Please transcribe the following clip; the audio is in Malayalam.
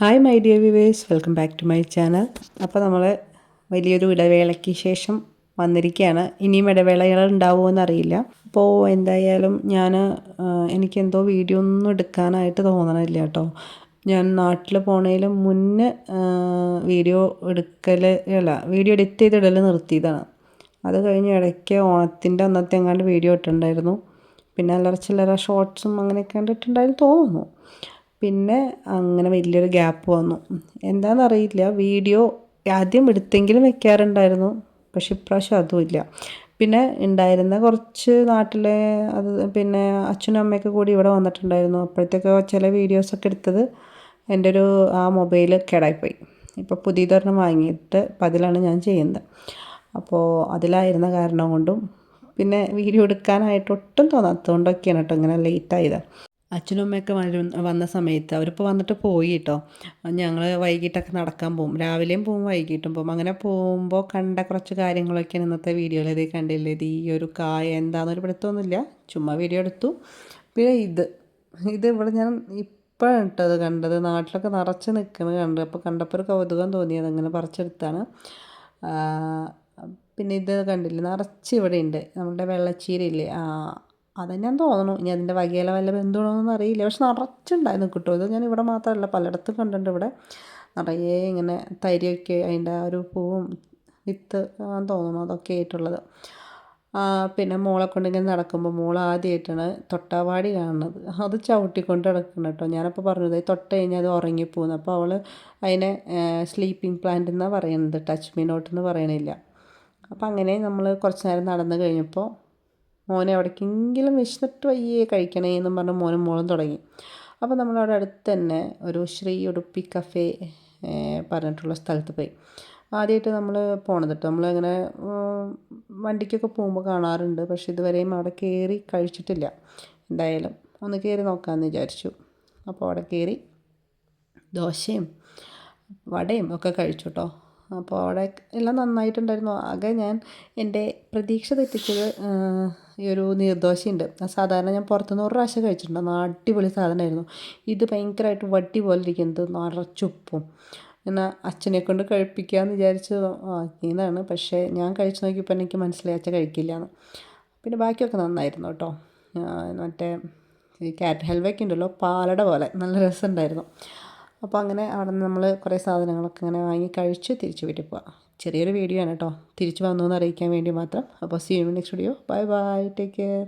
Hi my dear viewers welcome back to my channel അപ്പോൾ നമ്മൾ വലിയൊരു ഇടവേളയ്ക്ക് ശേഷം വന്നിരിക്കുകയാണ് ഇനിയും ഇടവേളകൾ ഉണ്ടാവുമോ എന്നറിയില്ല അപ്പോൾ എന്തായാലും ഞാൻ എനിക്കെന്തോ വീഡിയോ ഒന്നും എടുക്കാനായിട്ട് തോന്നണില്ല കേട്ടോ. ഞാൻ നാട്ടിൽ പോണേലും മുന്നേ വീഡിയോ എടുക്കൽ അല്ല വീഡിയോ എഡിറ്റ് ചെയ്തിടൽ നിർത്തിയതാണ്. അത് കഴിഞ്ഞ് ഇടയ്ക്ക് ഓണത്തിന്റെ അന്നത്തെ എങ്ങാണ്ട് വീഡിയോ ഇട്ടിട്ടുണ്ടായിരുന്നു. പിന്നെ അല്ലറ ചില്ലറ ഷോർട്സും അങ്ങനെയൊക്കെ കണ്ടിട്ടുണ്ടായിരുന്നു തോന്നുന്നു. പിന്നെ അങ്ങനെ വലിയൊരു ഗ്യാപ്പ് വന്നു. എന്താണെന്നറിയില്ല വീഡിയോ ആദ്യം എടുത്തെങ്കിലും വെക്കാറുണ്ടായിരുന്നു. പക്ഷെ ഇപ്രാവശ്യം അതുമില്ല പിന്നെ ഉണ്ടായിരുന്ന കുറച്ച് നാട്ടിലെ അത് പിന്നെ അച്ഛനും അമ്മയൊക്കെ കൂടി ഇവിടെ വന്നിട്ടുണ്ടായിരുന്നു. അപ്പോഴത്തേക്ക് ചില വീഡിയോസൊക്കെ എടുത്തത് എന്റെ ഒരു ആ മൊബൈൽ കേടായിപ്പോയി. ഇപ്പോൾ പുതിയതൊരെണ്ണം വാങ്ങിയിട്ട് അതിലാണ് ഞാൻ ചെയ്യുന്നത്. അപ്പോൾ അതിലായിരുന്ന കാരണം കൊണ്ടും പിന്നെ വീഡിയോ എടുക്കാനായിട്ട് ഒട്ടും തോന്നാത്തതുകൊണ്ടൊക്കെയാണ് കേട്ടോ ഇങ്ങനെ ലേറ്റായത് അച്ഛനും അമ്മയൊക്കെ വന്ന സമയത്ത് അവരിപ്പോൾ വന്നിട്ട് പോയി കേട്ടോ ഞങ്ങൾ വൈകിട്ടൊക്കെ നടക്കാൻ പോകും. രാവിലെയും പോകും വൈകിട്ടും പോകും. അങ്ങനെ പോകുമ്പോൾ കണ്ട കുറച്ച് കാര്യങ്ങളൊക്കെയാണ് ഇന്നത്തെ വീഡിയോയിൽ ഇത് കണ്ടില്ലേ? ഇത് ഈ ഒരു കായ എന്താണെന്നൊരു പിടുത്തമൊന്നുമില്ല ചുമ്മാ വീഡിയോ എടുത്തു. പിന്നെ ഇത് ഇത് ഇവിടെ ഞാൻ ഇപ്പോഴാണ് കേട്ടോ അത് കണ്ടത്. നാട്ടിലൊക്കെ നിറച്ച് നിൽക്കുന്നത് കണ്ടു. അപ്പോൾ കണ്ടപ്പോൾ ഒരു കൗതുകം തോന്നിയത് അങ്ങനെ പറിച്ചെടുത്താണ്. പിന്നെ ഇത് കണ്ടില്ലേ? നിറച്ച് ഇവിടെ ഉണ്ട്. നമ്മുടെ വെള്ളച്ചീരയില്ലേ? ഞാൻ തോന്നുന്നു ഇനി അതിന്റെ വകയില വല്ല ബന്ധുണോന്നൊന്നും അറിയില്ല. പക്ഷെ നിറച്ചുണ്ടായിരുന്നു കിട്ടും. ഇത് ഞാൻ ഇവിടെ മാത്രമല്ല പലയിടത്തും കണ്ടിട്ടുണ്ട് ഇവിടെ. നിറയെ ഇങ്ങനെ തരിയൊക്കെ അതിന്റെ ആ ഒരു പൂവും വിത്ത് തോന്നുന്നു അതൊക്കെ ആയിട്ടുള്ളത്. പിന്നെ മോളെ കൊണ്ട് ഇങ്ങനെ നടക്കുമ്പോൾ മോൾ ആദ്യമായിട്ടാണ് തൊട്ടാവാടി കാണുന്നത്. അത് ചവിട്ടിക്കൊണ്ട് നടക്കണം കേട്ടോ. ഞാനപ്പോൾ പറഞ്ഞത് തൊട്ട് കഴിഞ്ഞാൽ അത് ഉറങ്ങിപ്പോകുന്നു അപ്പോൾ അവൾ അതിനെ സ്ലീപ്പിംഗ് പ്ലാന്റ് എന്നാണ് പറയുന്നത് ടച്ച് മീ നോട്ട് എന്ന് പറയണില്ല. അപ്പോൾ അങ്ങനെ നമ്മൾ കുറച്ച് നേരം നടന്നു കഴിഞ്ഞപ്പോൾ മോനെ എവിടേക്കെങ്കിലും വിശന്നിട്ട് വയ്യേ കഴിക്കണേ എന്നും പറഞ്ഞ് മോനും മോളും തുടങ്ങി. അപ്പോൾ നമ്മളവിടെ അടുത്ത് തന്നെ ഒരു ശ്രീ ഉടുപ്പി കഫേ പറഞ്ഞിട്ടുള്ള സ്ഥലത്ത് പോയി. ആദ്യമായിട്ട് നമ്മൾ പോണത് കേട്ടോ. നമ്മളിങ്ങനെ വണ്ടിക്കൊക്കെ പോകുമ്പോൾ കാണാറുണ്ട്. പക്ഷേ ഇതുവരെയും അവിടെ കയറി കഴിച്ചിട്ടില്ല. എന്തായാലും ഒന്ന് കയറി നോക്കാമെന്ന് വിചാരിച്ചു. അപ്പോൾ അവിടെ കയറി ദോശയും വടയും ഒക്കെ കഴിച്ചു കേട്ടോ. അപ്പോൾ അവിടെ എല്ലാം നന്നായിട്ടുണ്ടായിരുന്നു. ആകെ ഞാൻ എന്റെ പ്രതീക്ഷ തെറ്റിച്ചത് ഈ ഒരു നീർദോശയുണ്ട് സാധാരണ ഞാൻ പുറത്തുനിന്ന് ഒരു പ്രാവശ്യം കഴിച്ചിട്ടുണ്ട്. അടിപൊളി സാധനമായിരുന്നു. ഇത് ഭയങ്കരമായിട്ട് വട്ടി പോലെ ഇരിക്കുന്നത്. നിറച്ചുപ്പും എന്നാൽ അച്ഛനെ കൊണ്ട് കഴിപ്പിക്കാമെന്ന് വിചാരിച്ച് ആക്കിയതാണ് പക്ഷേ ഞാൻ കഴിച്ചു നോക്കിയപ്പോൾ എനിക്ക് മനസ്സിലായി അച്ഛൻ കഴിക്കില്ല എന്ന് പിന്നെ ബാക്കിയൊക്കെ നന്നായിരുന്നു കേട്ടോ. മറ്റേ ഈ ക്യാറ്റ് ഹൽവയൊക്കെ ഉണ്ടല്ലോ പാലട പോലെ. നല്ല രസമുണ്ടായിരുന്നു. അപ്പോൾ അങ്ങനെ അവിടെ നിന്ന് നമ്മൾ കുറേ സാധനങ്ങളൊക്കെ ഇങ്ങനെ വാങ്ങി കഴിച്ച് തിരിച്ച് വീട്ടിൽ പോവാം. ചെറിയൊരു വീഡിയോ ആണ് കേട്ടോ തിരിച്ച് വന്നു എന്ന് അറിയിക്കാൻ വേണ്ടി മാത്രം. അപ്പോൾ see you next video bye bye take care